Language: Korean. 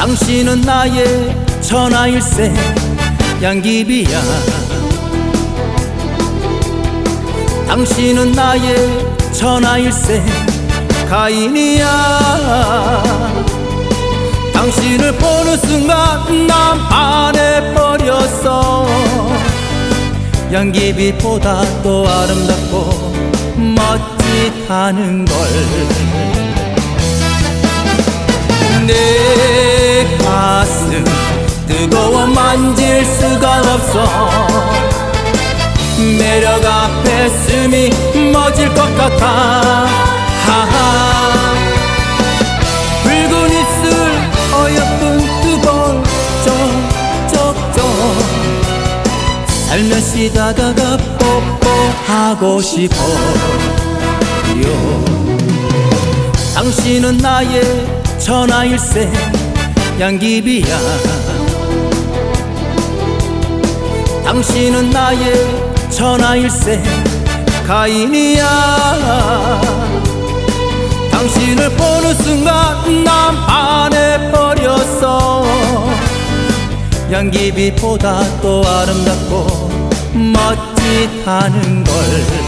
당신은 나의 천하일세 양귀비야. 당신은 나의 천하일세 가인이야. 당신을 보는 순간 난 반해버렸어 양귀비보다 또 아름답고 멋지다는 걸 뜨거워 만질 수가 없어. 매력 앞에 숨이 멎을 것 같아. 하하. 붉은 입술 어여쁜 두번 쪽쪽쪽 살며시 다가가 뽀뽀하고 싶어요. 당신은 나의 천하일세 양귀비야 당신은 나의 천하일세 가인이야. 당신을 보는 순간 난 반해버렸어 양귀비보다 또 아름답고 멋지다는 걸